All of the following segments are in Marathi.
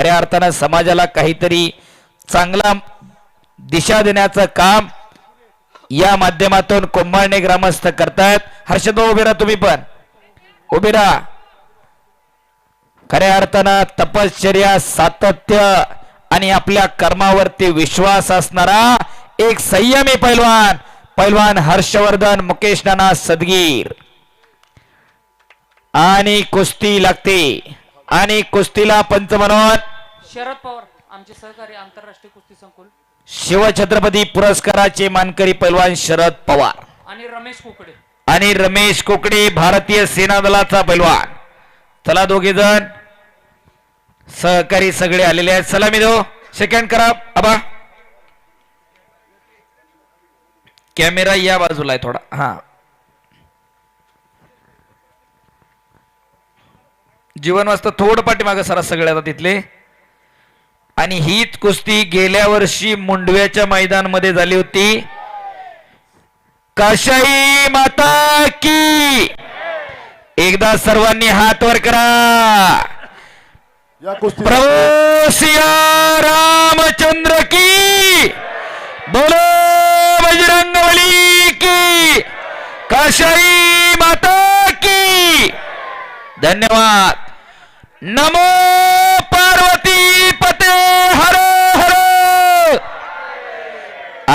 खऱ्या अर्थानं समाजाला काहीतरी चांगला दिशा देण्याचं काम या माध्यमातून कुंभाळणे ग्रामस्थ करतायत. हर्षदो उभे राहा तुम्ही पण. उभे राहा. खऱ्या अर्थानं तपश्चर्या सातत्य आणि आपल्या कर्मावरती विश्वास असणारा एक संयमी पैलवान पैलवान हर्षवर्धन मुकेश नाना सदगीर. आणि कुस्ती लागते. आणि कुस्तीला पंच म्हणून शरद पवार आमचे सहकारी आंतरराष्ट्रीय कुस्ती संकुल. शिवछत्रपती पुरस्काराचे मानकरी पैलवान शरद पवार. आणि रमेश कुकडे. आणि रमेश कोकडे भारतीय सेना दलाचा पैलवान. चला दोघे जण. सहकारी सगळे आलेले आहेत. सलामी दो सेकंड करा. आबा कॅमेरा या बाजूला आहे थोडा. हा. जीवन वाजता थोडं पाठीमागं सरा सगळे आता तिथले. आणि हीच कुस्ती गेल्या वर्षी मुंडव्याच्या मैदानमध्ये झाली होती. काशाई माता की? एकदा सर्वांनी हात वर करा. या कुस्ती प्रभू सिया रामचंद्र की? बोलो बजरंग बली की? काशाई माता की? धन्यवाद. नमो पार्वती पते हर हर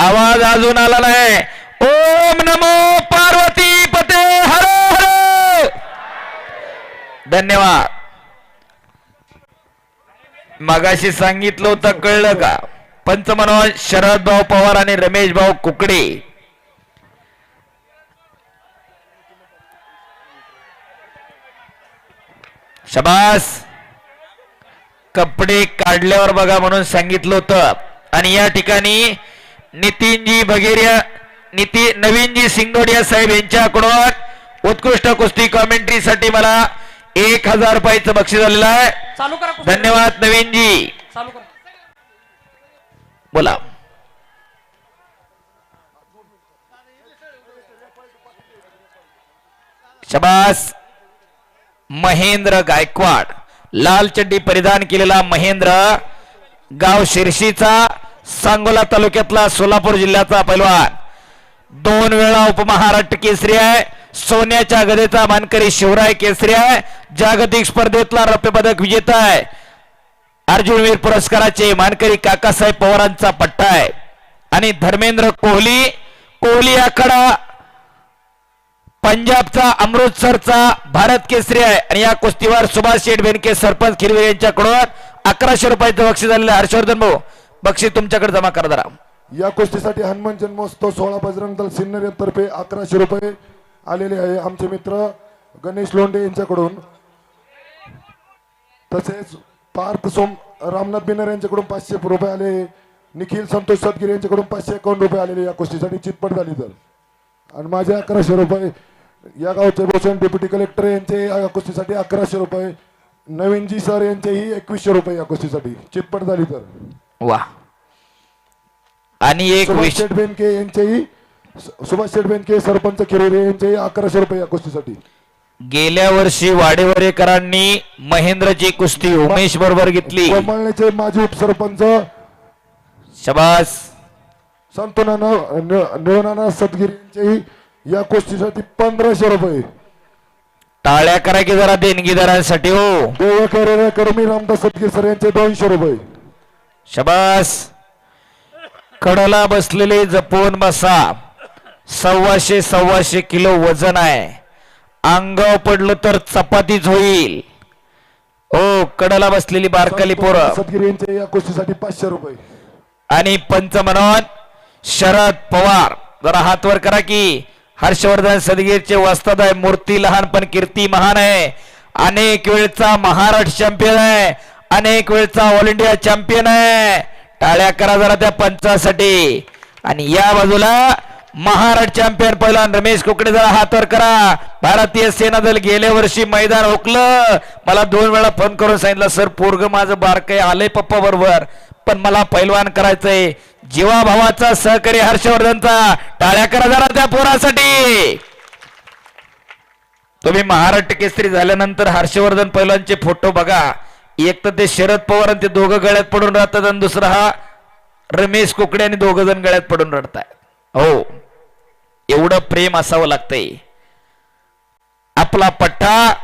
आवाज अजून आला नाही. ओम नमो पार्वती पते हर हर. धन्यवाद. मगाशी सांगितलं होतं कळलं का? पंच म्हणून शरद भाऊ पवार आणि रमेश भाऊ कुकडे. शबास. कपडे काढल्यावर बघा म्हणून सांगितलं होतं. आणि या ठिकाणी नितीनजी बघेरिया निती नवीनजी सिंगोडिया साहेब यांच्याकडून उत्कृष्ट कुस्ती कॉमेंट्री साठी मला एक हजार रुपयाचं बक्षीस आलेलं आहे. धन्यवाद नवीनजी. बोला. शबास. महेंद्र गायकवाड. लाल चड्डी परिधान केलेला महेंद्र गाव शिर्शीचा सांगोला तालुक्यातला सोलापूर जिल्ह्याचा पैलवान. दोन वेळा उपमहाराष्ट्र केसरी आहे. सोन्याच्या गदेचा मानकरी शिवराय केसरी आहे. जागतिक स्पर्धेतला रौप्य पदक विजेता आहे. अर्जुनवीर पुरस्काराचे मानकरी काकासाहेब पवारांचा पट्टा आहे. आणि धर्मेंद्र कोहली कोहली आखाडा पंजाबचा अमृतसरचा भारत केसरी आहे. आणि या कुस्तीवर सुभाष शेठ बेनके सरपंच खिरवे यांच्याकडून अकराशे रुपयाचं बक्षीस झालेलं हर्षवर्धन भाऊ बक्षीस तुमच्याकडे जमा करा जरा. या गोष्टीसाठी हनुमान जन्मोत्सव सोळा बजरंग दल सिन्नर तर्फे अकराशे रुपये आलेले आहे आमचे मित्र गणेश लोंडे यांच्याकडून. तसेच पार्थ सोम रामनाथ बिनर यांच्याकडून पाचशे रुपये आले निखिल संतोष सदगिरी यांच्याकडून पाचशे एकावन्न रुपये आलेले या गोष्टीसाठी चितपट झाली तर. आणि माझे अकराशे रुपये या गावचे भूषण डेप्युटी कलेक्टर यांचे या गोष्टीसाठी अकराशे रुपये. नवीनजी सर यांचेही एकवीसशे रुपये या गोष्टीसाठी चितपट झाली तर. वा. आणि एक सुभाष विश शेठ बेनके यांचेही सुभाष शेठ बेनके सरपंच किरोरे यांचेही अकराशे रुपये या कुस्तीसाठी गेल्या वर्षी वाडेवरेकरांनी महेंद्रची कुस्ती उमेश बरोबर घेतली. कमळण्याचे माजी उपसरपंच शबास. संतोनाना निळनाना सदगिरी यांचेही या कुस्तीसाठी पंधराशे रुपये. टाळ्या करा की जरा देणगीदारांसाठी हो. देवकर कर्मी रामदास सदगीर सर यांचे दोनशे रुपये. शबास. कडला बसलेले जपून बसा. सव्वाशे सव्वाशे किलो वजन आहे. अंगाव पडलं तर चपातीच होईल. ओ कडला बसलेली बारकाली पोरं. या कुस्तीसाठी पाचशे रुपये. आणि पंच म्हणून शरद पवार. जरा हात वर करा की. हर्षवर्धन सदगीरचे वस्ताद आहे मूर्ती लहान पण कीर्ती महान आहे. अनेक वेळचा महाराष्ट्र चॅम्पियन आहे. अनेक वेळचा ऑल इंडिया चॅम्पियन आहे. टाळ्या करा जरा त्या पंचासाठी. आणि या बाजूला महाराष्ट्र चॅम्पियन पहिला रमेश कुकडे जरा हातवर करा. भारतीय सेना दल गेल्या वर्षी मैदान ओकलं मला दोन वेळा फोन करून सांगितलं सर पोरग माझं बारकय आलंय पप्पा बरोबर. पण मला पैलवान करायचंय. जीवा भावाचा सहकारी हर्षवर्धनचा. टाळ्या करा जरा त्या पोरासाठी. तुम्ही महाराष्ट्र केसरी झाल्यानंतर हर्षवर्धन पैलवानचे फोटो बघा. एक तर ते शरद पवार आणि ते दोघं गळ्यात पडून राहतात आणि दुसरा हा रमेश कुकडे आणि दोघ जण गळ्यात पडून रडतायत. हो. एवढं प्रेम असावं लागतंय. आपला पट्टा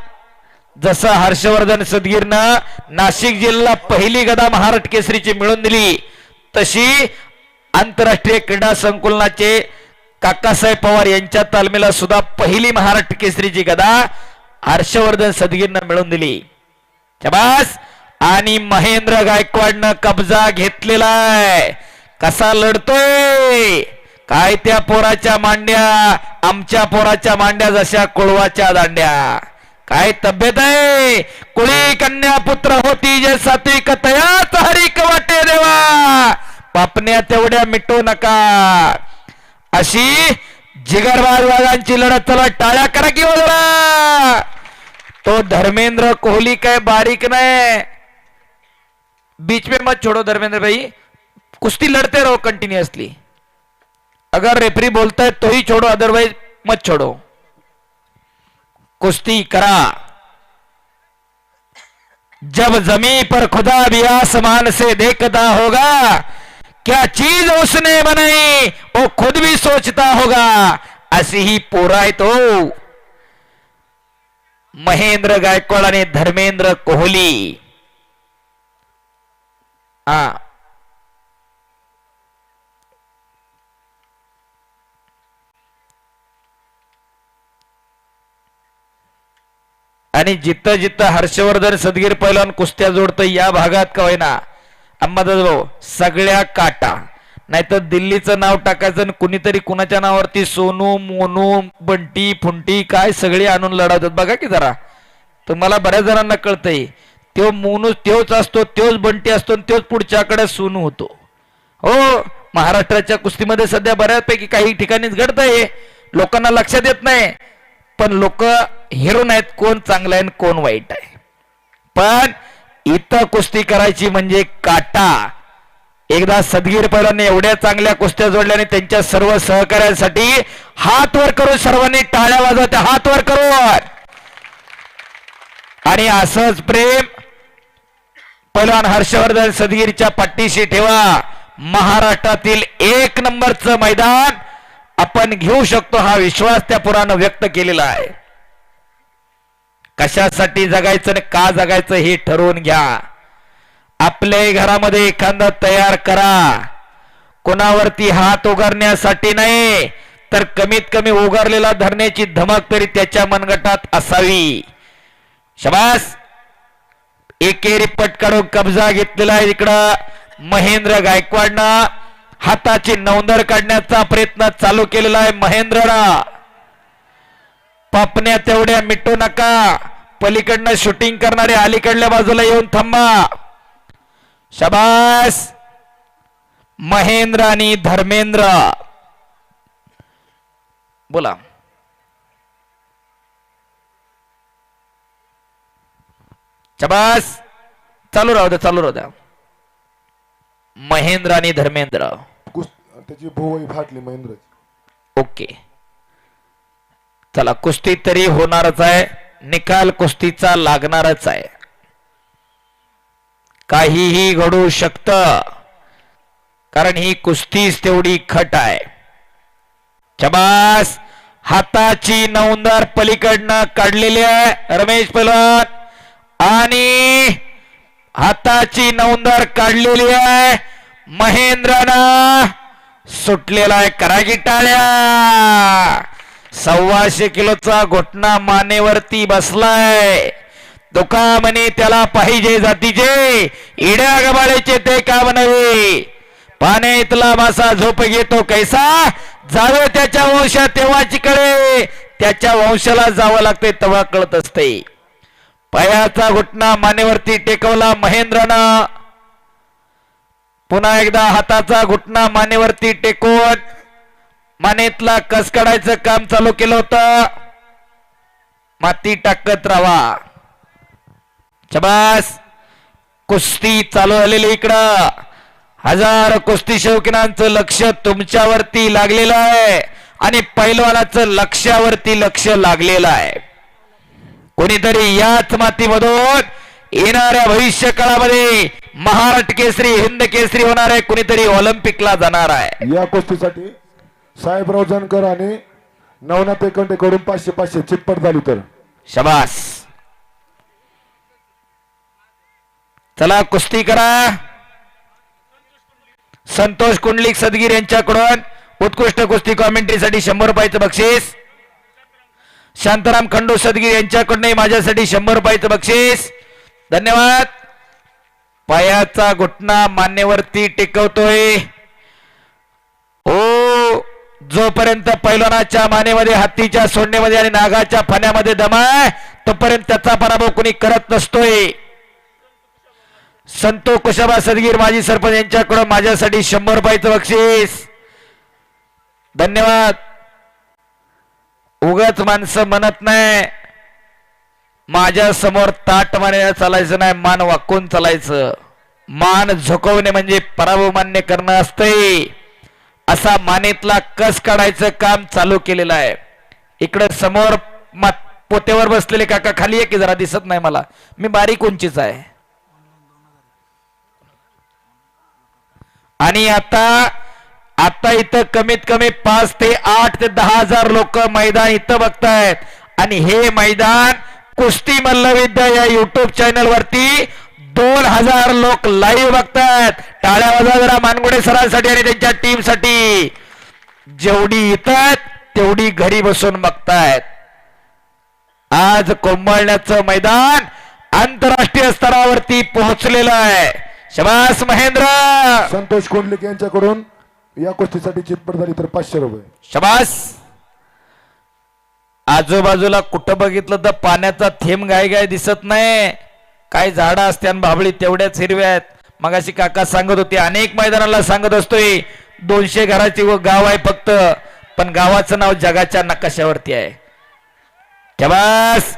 जसं हर्षवर्धन सदगीरनं नाशिक जिल्हा पहिली गदा महाराष्ट्र केसरीची मिळवून दिली तशी आंतरराष्ट्रीय क्रीडा संकुलनाचे काकासाहेब पवार यांच्या तालमीला सुद्धा पहिली महाराष्ट्र केसरीची गदा हर्षवर्धन सदगीरनं मिळवून दिली. शबास आणि महेंद्र गायकवाडनं कब्जा घेतलेला आहे. कसा लढतोय? काय त्या पोराच्या मांड्या? आमच्या पोराच्या मांड्या जशा कुळवाच्या दांड्या. काय तब्येत आहे? कुळी कन्या पुत्र होती जे सात्विक तयाच हरिक वाटे देवा. पापण्या तेवढ्या मिटू नका. अशी जिगरबाज वाघांची लढत चला टाळ्या करा की हो जरा. तो धर्मेंद्र कोहली काय बारीक नहीं बीच में मत छोड़ो धर्मेंद्र भाई, कुश्ती लड़ते रहो कंटिन्यूअसली अगर रेफरी बोलता है तो ही छोड़ो अदरवाइज़ मत छोड़ो। कुश्ती करा। जब जमी पर खुदा भी आसमान से देखता होगा, क्या चीज़ उसने बनाई, वो खुद भी सोचता होगा अशी ही पूरा तो महेंद्र गायकवाड आणि धर्मेंद्र कोहली. हा आणि जिथं जिथं हर्षवर्धन सदगीर पैलवान कुस्त्या जोडतं या भागात का होईना अंबादास भाऊ सगळ्या काटा. नाहीतर दिल्लीचं नाव टाकायचं आणि कुणीतरी कुणाच्या नावावरती सोनू मोनू बंटी फुंटी काय सगळे आणून लढवतात. बघा की जरा. तुम्हाला बऱ्याच जणांना कळतंय. तो मोनू त्योच असतो त्योच बंटी असतो आणि त्योच पुढच्याकडे सोनू होतो. हो महाराष्ट्राच्या कुस्तीमध्ये सध्या बऱ्यापैकी काही ठिकाणीच घडतंय. लोकांना लक्षात येत नाही. पण लोक हिरो नाहीत कोण चांगला आहे आणि कोण वाईट आहे. पण इथं कुस्ती करायची म्हणजे काटा. एकदा सदगीर पैलांनी एवढ्या चांगल्या कुस्त्या जोडल्या आणि त्यांच्या सर्व सहकार्यांसाठी हात वर करून सर्वांनी टाळ्या वाजवत्या हात वर करून. आणि असंच प्रेम पैलवान हर्षवर्धन सदगीरच्या पट्टीशी ठेवा. महाराष्ट्रातील एक नंबरचं मैदान आपण घेऊ शकतो हा विश्वास त्या पुरानं व्यक्त केलेला आहे. कशासाठी जगायचं आणि का जगायचं हे ठरवून घ्या. आपल्या घरामध्ये एखादा तयार करा. कोणावरती हात उगारण्यासाठी नाही तर कमीत कमी उगारलेला धरण्याची धमक तरी त्याच्या मनगटात असावी. शबास! एकेरी पट काढून कब्जा घेतलेला आहे इकडं महेंद्र गायकवाडनं. हाताची नौंदर काढण्याचा प्रयत्न चालू केलेला आहे महेंद्रला पापण्या तेवढ्या मिटू नका. पलीकडनं शूटिंग करणारे अलीकडल्या बाजूला येऊन थांबा. शबास! महेंद्र आणि धर्मेंद्र. बोला. शबास! चालू राहू द्या चालू राहू द्या. महेंद्र आणि धर्मेंद्र. त्याची भुवई फाटली महेंद्रची. ओके. चला कुस्ती तरी होणारच आहे निकाल कुस्तीचा लागणारच आहे. काहीही घडू शकतं. कारण ही कुस्तीच तेवढी खट आहे. चबास हाताची नवंदर पलीकडनं काढलेली आहे रमेश पलवान आणि हाताची नवंदर काढलेली आहे महेंद्रनं सुटलेला आहे करागी टाळ्या. सव्वाशे किलोचा घोटणा मानेवरती बसलाय. दुखामने त्याला पाहिजे जातीचे. इड्या गबाळ्याचे ते काम नव्हे. पाण्यातला मासा झोप घेतो कैसा? जावे त्याच्या वंशात तेव्हाची कळे. त्याच्या वंशाला जावं लागते तेव्हा कळत असते. पायाचा घुटना मानेवरती टेकवला महेंद्रनं. पुन्हा एकदा हाताचा घुटना मानेवरती टेकवून मानेतला कस काढायचं काम चालू केलं होतं. माती टाकत राहा. शबास. कुस्ती चालू झालेली इकडं. हजार कुस्ती शौकीनांचं लक्ष तुमच्यावरती लागलेलं आहे. आणि पैलवानाचं लक्षावरती लक्ष लागलेलं आहे. कोणीतरी याच मातीमधून येणाऱ्या भविष्य काळामध्ये महाराष्ट्र केसरी हिंद केसरी होणार आहे. कुणीतरी ऑलिम्पिकला जाणार आहे. या कुस्तीसाठी साहेबराव जानकर आणि नवनाथ एकंडे कडून पाचशे पाचशे चितपट झाली तर. शबास. चला कुस्ती करा. संतोष कुंडलिक सदगीर यांच्याकडून उत्कृष्ट कुस्ती कॉमेंट्रीसाठी शंभर रुपयाचं बक्षीस. शांताराम खंडू सदगीर यांच्याकडूनही माझ्यासाठी शंभर रुपयाचं बक्षीस. धन्यवाद. पायाचा घुटना मान्यवरती टिकवतोय. हो जोपर्यंत पैलवानाच्या मानेमध्ये हत्तीच्या सोडण्यामध्ये आणि नागाच्या फण्यामध्ये दमाय तोपर्यंत त्याचा पराभव कुणी करत नसतोय. संतो कुशाबा सदगीर माजी सरपंच यांच्याकडून माझ्यासाठी शंभर रुपयाचं बक्षीस. धन्यवाद. उगाच माणसं म्हणत नाही. माझ्यासमोर ताट माने चालायचं नाही मान वाकून चालायचं. मान झुकवणे म्हणजे पराभव मान्य करणं असतंय. असा मानेतला कस काढायचं काम चालू केलेलं आहे. इकडं समोर मा- पोत्यावर बसलेले काका खाली आहे की जरा दिसत नाही मला. मी बारीक उंचीच आहे. आणि आता आता इथं कमीत कमी पाच ते आठ ते दहा हजार लोक मैदान इथं बघतायत. आणि हे मैदान कुस्ती मल्लविद्या या युट्यूब चॅनल वरती दोन हजार लोक लाईव्ह बघतायत. टाळ्या वाजा जरा मानगुडे सरांसाठी आणि त्यांच्या टीमसाठी जेवढी येतात तेवढी घरी बसून बघतायत. आज कोंबळण्याचं मैदान आंतरराष्ट्रीय स्तरावरती पोहोचलेलं आहे. शबास महेंद्र! संतोष कोंडलिक यांच्याकडून या कुस्तीसाठी चितपट झाली तर पाचशे रुपये. शबास! आजूबाजूला कुठं बघितलं तर पाण्याचा थेंब गाय गाय दिसत नाही. काय झाडं असते आणि भाबळी तेवढ्याच हिरव्या आहेत. मगाशी काका सांगत होते अनेक मैदानाला सांगत असतोय दोनशे घराची व गाव आहे फक्त पण गावाचं नाव जगाच्या नकाशावरती आहे. शबास!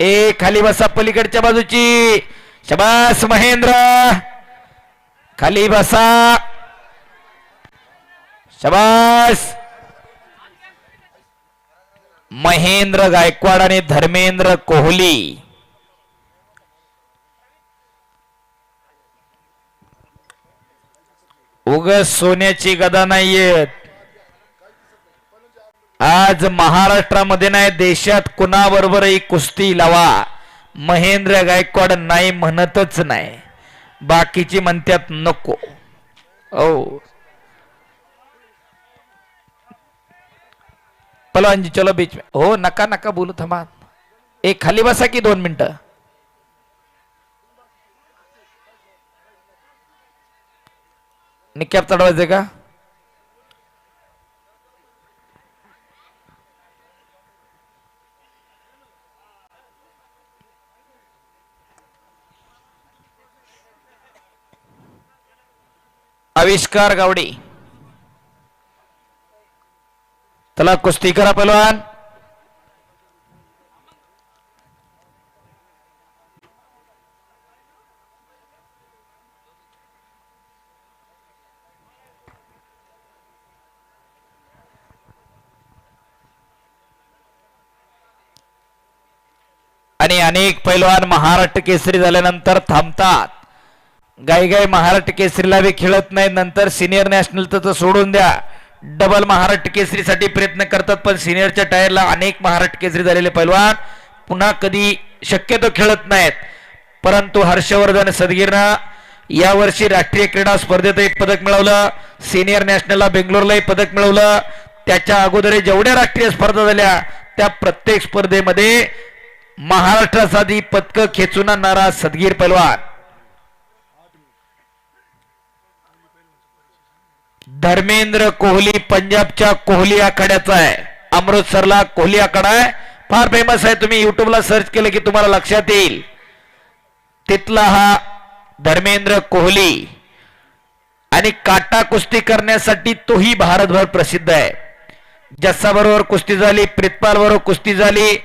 ए खाली बसा पलीकडच्या बाजूची. शबास महेंद्र! खाली बसा शबास महेंद्र गायकवाड आणि धर्मेंद्र कोहली उग सोन्याची गदा नाहीयेत आज महाराष्ट्रामध्ये नाही देशात कुणाबरोबरही कुस्ती लावा महेंद्र गायकवाड नाही म्हणतच नाही बाकीची म्हणतात नको. ओ पलवान जी चलो बीच में. हो नका नका बोलू थांबा. एक खाली बसा की दोन मिनिटं. निकॅप चढवायचे का? आविष्कार गावडे. त्याला कुस्ती करा पहलवान. आणि अनेक पैलवान महाराष्ट्र केसरी झाल्यानंतर थांबतात. गाई गाई महाराष्ट्र केसरीला बी खेळत नाही. नंतर सिनियर नॅशनलचं तर सोडून द्या. डबल महाराष्ट्र केसरीसाठी प्रयत्न करतात पण सिनियरच्या टायरला अनेक महाराष्ट्र केसरी झालेले पैलवान. पुन्हा कधी शक्यतो खेळत नाहीत. परंतु हर्षवर्धन सदगीरनं यावर्षी राष्ट्रीय क्रीडा स्पर्धेतही पदक मिळवलं. सिनियर नॅशनलला बेंगलोरलाही पदक मिळवलं. त्याच्या अगोदर जेवढ्या राष्ट्रीय स्पर्धा झाल्या त्या प्रत्येक स्पर्धेमध्ये महाराष्ट्रासाठी पदकं खेचून आणणारा सदगीर पैलवान. धर्मेंद्र कोहली पंजाबच्या कोहली आखाड्याचा आहे. अमृतसरला कोहली आखाडा आहे. फार फेमस आहे. तुम्ही युट्यूबला सर्च केलं की तुम्हाला लक्षात येईल. तिथला हा धर्मेंद्र कोहली आणि काटा कुस्ती करण्यासाठी तोही भारतभर प्रसिद्ध आहे. जस्साबरोबर कुस्ती झाली प्रितपाल बरोबर कुस्ती झाली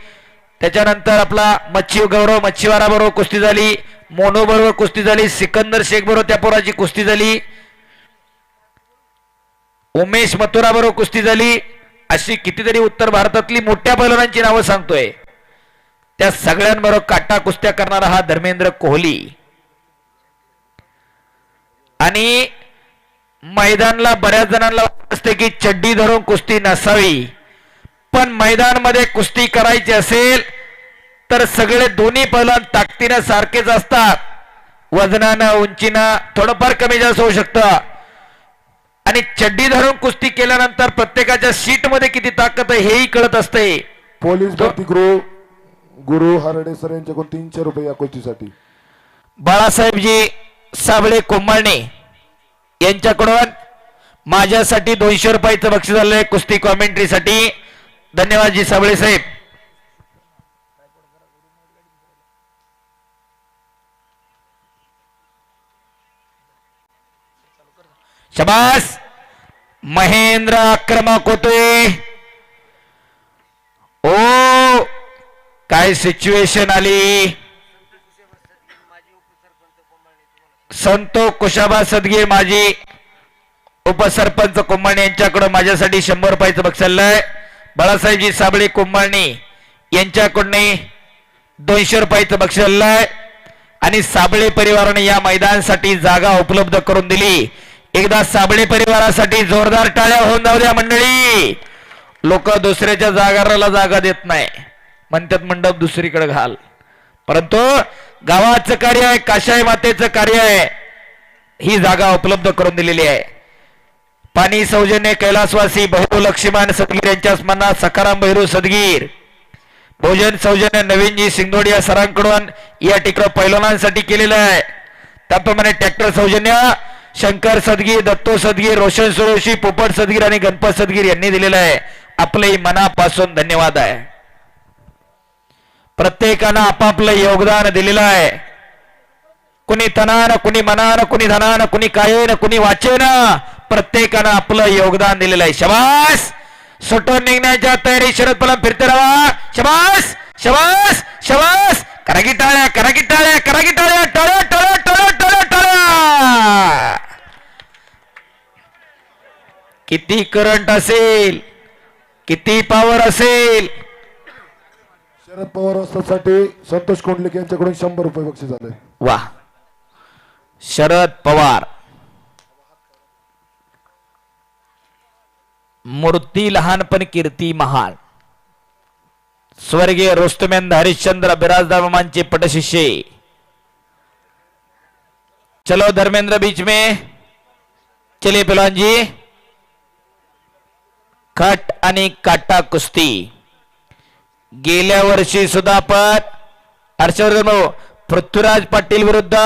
त्याच्यानंतर आपला मच्छी गौरव मच्छीवारा बरोबर कुस्ती झाली मोनो बरोबर कुस्ती झाली सिकंदर शेख बरोबर त्या पोराची कुस्ती झाली. उमेश मथुरा बरोबर कुस्ती झाली. अशी कितीतरी उत्तर भारतातली मोठ्या पैलवानांची नावं सांगतोय. त्या सगळ्यांबरोबर काटा कुस्त्या करणारा हा धर्मेंद्र कोहली. आणि मैदानला बऱ्याच जणांना असते की चड्डी धरून कुस्ती नसावी. पण मैदानमध्ये कुस्ती करायची असेल तर सगळे दोन्ही पैलवान ताकदीनं सारखेच असतात. वजनानं उंचीनं थोडंफार कमी जास्त होऊ शकतं. आणि चड्डी धरून कुस्ती केल्यानंतर प्रत्येकाच्या सीटमध्ये किती ताकद आहे हेही कळत असते. पोलीस भरती गुरु गुरु हरडे सर यांच्याकडून तीनशे रुपये या कुस्तीसाठी. बाळासाहेबजी साबळे कोंबाळणे यांच्याकडून माझ्यासाठी दोनशे रुपयाचं बक्षीस झालंय कुस्ती कॉमेंट्रीसाठी धन्यवाद जी साबळे साहेब. शबास! महेंद्र आक्रमक होतोय ओ काय सिच्युएशन आली? संतो कुशाबा सदगीर माजी उपसरपंच कुंभाणी यांच्याकडून माझ्यासाठी शंभर रुपयाचं बक्षीस बाळासाहेबजी साबळे कुंभाणी यांच्याकडून दोनशे रुपयाचं बक्षीस आणि साबळे परिवाराने या मैदानासाठी जागा उपलब्ध करून दिली. एकदा साबळे परिवारासाठी जोरदार टाळ्या होऊन जाऊ द्या मंडळी. लोक दुसऱ्याच्या जागाराला जागा देत नाही. म्हणतात मंडप दुसरीकडे घाल. परंतु गावाचं कार्य आहे काशाय मातेचं कार्य आहे. ही जागा उपलब्ध करून दिलेली आहे. पाणी सौजन्य कैलासवासी बहु लक्ष्मण सदगीर यांच्या स्मरणात सखाराम भैरू सदगीर. भोजन सौजन्य नवीनजी सिंगोडी या सरांकडून या टिकडं पैलवानांसाठी केलेलं आहे. त्याप्रमाणे ट्रॅक्टर सौजन्य शंकर सदगीर दत्तो सदगीर रोशन सुरोशी पोपट सदगीर आणि गणपत सदगीर यांनी दिलेलं आहे. आपले मनापासून धन्यवाद आहे. प्रत्येकानं आपापलं योगदान दिलेलं आहे. कुणी तनानं कुणी मनानं कुणी धनानं कुणी कायेनं कुणी वाचेनं प्रत्येकानं आपलं योगदान दिलेलं आहे. शबास! सुटून निघण्याच्या तयारी शरद पलम फिरते राहा शबास! शबास! शबास! करा टाळ्या करा टाळ्या करा टाळ्या टाळ्या टाळ्या टाळ्या किती करंट असेल किती पॉवर असेल. शरद पवार वस्तासाठी संतोष कोंडलिक यांच्याकडून शंभर रुपये बक्षीस झालंय वा. शरद पवार. मूर्ती लहानपण कीर्ती महान. स्वर्गीय रोस्तमेंद हरिश्चंद्र बिराजदामांचे पटशिष्य. चलो धर्मेंद्र बीच में. चलिए पहलवान जी. खट आणि काटा कुस्ती गेल्या वर्षी सुद्धा आपण हर्षवर्धन भाऊ पृथ्वीराज पाटील विरुद्ध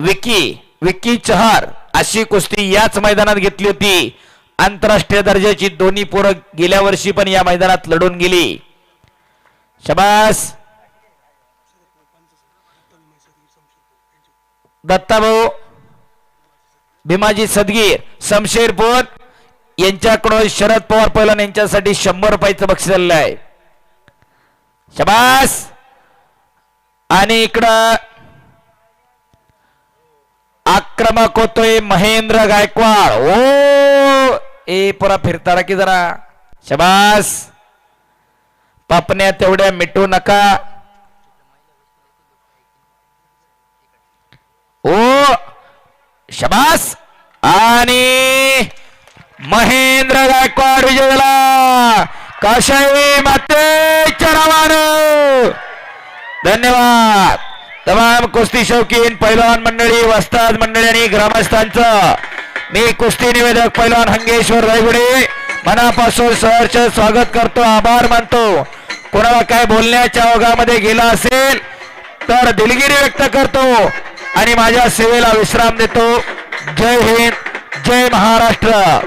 विकी विकी चहार अशी कुस्ती याच मैदानात घेतली होती. आंतरराष्ट्रीय दर्जाची दोन्ही पोरं गेल्या वर्षी पण या मैदानात लढून गेली. शबास! दत्ताभाऊ भीमाजी सदगीर शमशेरपूर यांच्याकडून शरद पवार पैलवान यांच्यासाठी शंभर रुपयाचं बक्षीस आलेलं आहे. शबास! आणि इकडं आक्रमक होतोय महेंद्र गायकवाड. ओ ए पुरा फिरताडा की जरा. शबास! पापण्या तेवढ्या मिटू नका. ओ शबास! आणि महेंद्र गायकवाड विजयला. काशाई मातेच्या नावानं धन्यवाद. तमाम कुस्ती शौकीन पैलवान मंडळी वस्ताद मंडळी आणि ग्रामस्थांचं. मी कुस्ती निवेदक पैलवान हंगेश्वर रायगुडे. मनापासून सहर्ष स्वागत करतो आभार मानतो. कोणाला काय बोलण्याच्या ओघामध्ये गेला असेल तर दिलगिरी व्यक्त करतो आणि माझ्या सेवेला विश्राम देतो. जय हिंद जय महाराष्ट्र.